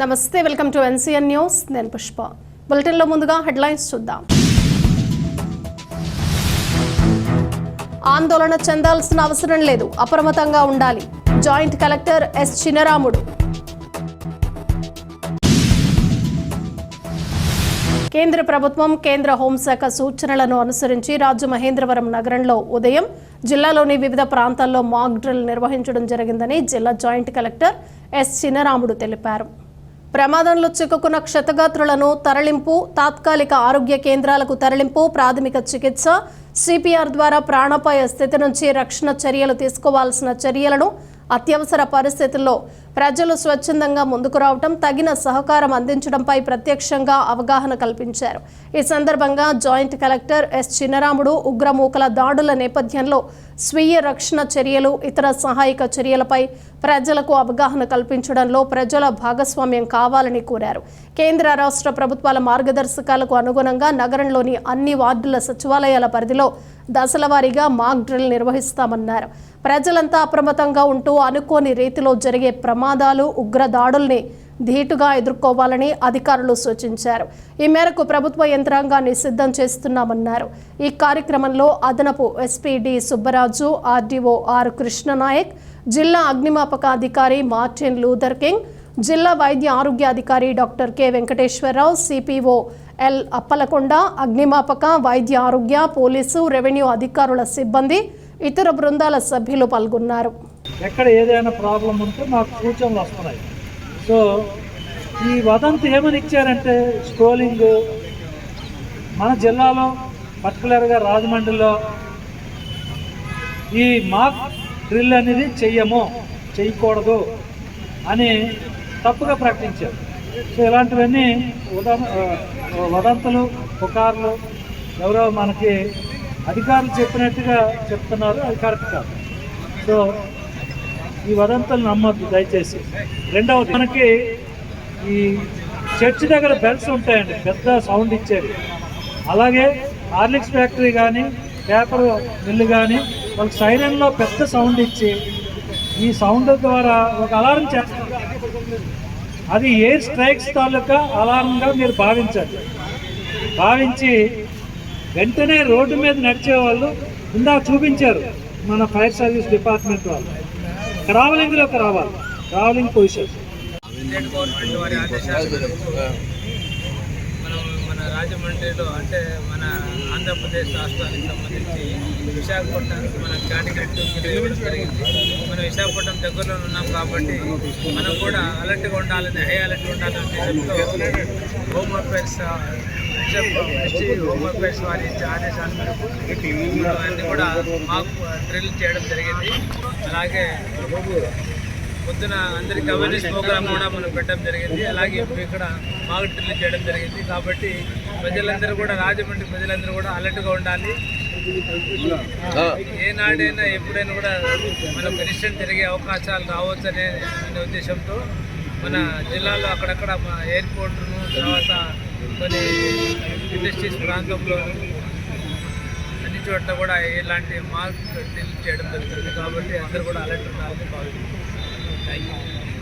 నమస్తే welcome to NCN news. నేను పుష్ప. బులెటిన్లో ముందుగా హెడ్లైన్స్ చూద్దాం. ఆందోళన చెందాల్సిన అవసరం లేదు అప్రమత్తంగా ఉండాలి జాయింట్ కలెక్టర్ ఎస్ చినరాముడు కేంద్ర ప్రభుత్వం కేంద్ర హోంశాఖ సూచనలను అనుసరించి రాజు మహేంద్రవరం నగరంలో ఉదయం జిల్లాలోని వివిధ ప్రాంతాల్లో మాక్ డ్రిల్ నిర్వహించడం జరిగిందని జిల్లా జాయింట్ కలెక్టర్ ఎస్ చినరాముడు తెలిపారు. ప్రమాదంలో చిక్కుకున్న క్షతగాత్రులను తరలింపు తాత్కాలిక ఆరోగ్య కేంద్రాలకు తరలింపు ప్రాథమిక చికిత్స సిపిఆర్ ద్వారా ప్రాణాపాయ స్థితి నుంచి రక్షణ చర్యలు తీసుకోవాల్సిన చర్యలను అత్యవసర పరిస్థితుల్లో ప్రజలు స్వచ్ఛందంగా ముందుకు రావటం తగిన సహకారం అందించడంపై ప్రత్యక్షంగా అవగాహన కల్పించారు. ఈ సందర్భంగా జాయింట్ కలెక్టర్ ఎస్ చిన్నరాముడు ఉగ్రమూకల దాడుల నేపథ్యంలో స్వీయ రక్షణ చర్యలు ఇతర సహాయక చర్యలపై ప్రజలకు అవగాహన కల్పించడంలో ప్రజల భాగస్వామ్యం కావాలని కోరారు. కేంద్ర రాష్ట్ర ప్రభుత్వాల మార్గదర్శకాలకు అనుగుణంగా నగరంలోని అన్ని వార్డుల సచివాలయాల పరిధిలో దశలవారీగా మాక్ డ్రిల్ నిర్వహిస్తామన్నారు. ప్రజలంతా అప్రమత్తంగా ఉంటూ అనుకోని రీతిలో జరిగే ప్రమాదాలు ఉగ్ర దాడుల్ని ధీటుగా ఎదుర్కోవాలని అధికారులు సూచించారు. ఈ మేరకు ప్రభుత్వ యంత్రాంగాన్ని సిద్ధం చేస్తున్నామన్నారు. ఈ కార్యక్రమంలో అదనపు SP D Subbaraju RDO R Krishna Nayak జిల్లా అగ్నిమాపక అధికారి మార్టిన్ లూథర్ కింగ్ జిల్లా వైద్య ఆరోగ్య అధికారి doctor K Venkateswara Rao CPO L Appalakonda అగ్నిమాపక వైద్య ఆరోగ్య పోలీసు రెవెన్యూ అధికారుల సిబ్బంది ఇతర బృందాల సభ్యులు పాల్గొన్నారు. ఎక్కడ ఏదైనా ప్రాబ్లం ఉంటే మాకు సూచనలు వస్తున్నాయి. సో ఈ వదంతి ఏమని ఇచ్చారంటే స్క్రోలింగ్ మన జిల్లాలో పర్టికులర్గా రాజమండ్రిలో ఈ మాక్ డ్రిల్ అనేది చెయ్యము చేయకూడదు అని తప్పుగా ప్రకటించారు. సో ఇలాంటివన్నీ ఉదా వదంతులు పుకార్లు ఎవరో మనకి అధికారులు చెప్పినట్టుగా చెప్తున్నారు అది కరెక్ట్ కాదు. సో ఈ వదంతులు నమ్మద్దు దయచేసి. రెండవది మనకి ఈ చర్చ్ దగ్గర బెల్స్ ఉంటాయండి పెద్ద సౌండ్ ఇచ్చేవి. అలాగే హార్లిక్స్ ఫ్యాక్టరీ కానీ పేపర్ మిల్లు కానీ వాళ్ళకి సైరన్లో పెద్ద సౌండ్ ఇచ్చి ఈ సౌండ్ ద్వారా ఒక అలారం చేస్తారు. అది ఎయిర్ స్ట్రైక్స్ తాలూకా అలారంగా మీరు భావించాలి. భావించి వెంటనే రోడ్డు మీద నడిచే వాళ్ళు ఇందాక చూపించారు మన ఫైర్ సర్వీస్ డిపార్ట్మెంట్ వాళ్ళు. ట్రావెలింగ్లోకి రావాలి. Travelling position. గవర్నమెంట్ మనం మన రాజమండ్రిలో అంటే మన ఆంధ్రప్రదేశ్ రాష్ట్రానికి సంబంధించి విశాఖపట్నానికి మన క్యాటిగెట్ జరిగింది మనం విశాఖపట్నం దగ్గరలో ఉన్నాం కాబట్టి మనం కూడా అలర్ట్గా ఉండాలని హై అలర్ట్ ఉండాలని home affairs ST home affairs వారి ఇచ్చే ఆదేశాల మేరకు అన్నీ కూడా మాకు డ్రిల్ చేయడం జరిగింది అలాగే పొద్దున అందరికి అవేర్నెస్ ప్రోగ్రామ్ కూడా మనం పెట్టడం జరిగింది అలాగే ఇప్పుడు ఇక్కడ మాకు డ్రిల్ చేయడం జరిగింది కాబట్టి ప్రజలందరూ కూడా రాజమండ్రి ప్రజలందరూ కూడా అలర్ట్గా ఉండాలి ఏనాడైనా ఎప్పుడైనా కూడా మనకు ఇన్సిడెంట్ జరిగే అవకాశాలు రావచ్చు అనే ఉద్దేశంతో మన జిల్లాలో అక్కడక్కడ ఎయిర్పోర్ట్ను తర్వాత కొన్ని ఇండస్ట్రీస్ ప్రాంతంలో అన్ని చోట్ల కూడా ఇలాంటి మాస్క్ డ్రిల్ చేయడం జరుగుతుంది కాబట్టి అందరూ కూడా అలర్ట్ ఉండాలని భావిస్తున్నాను థ్యాంక్ యూ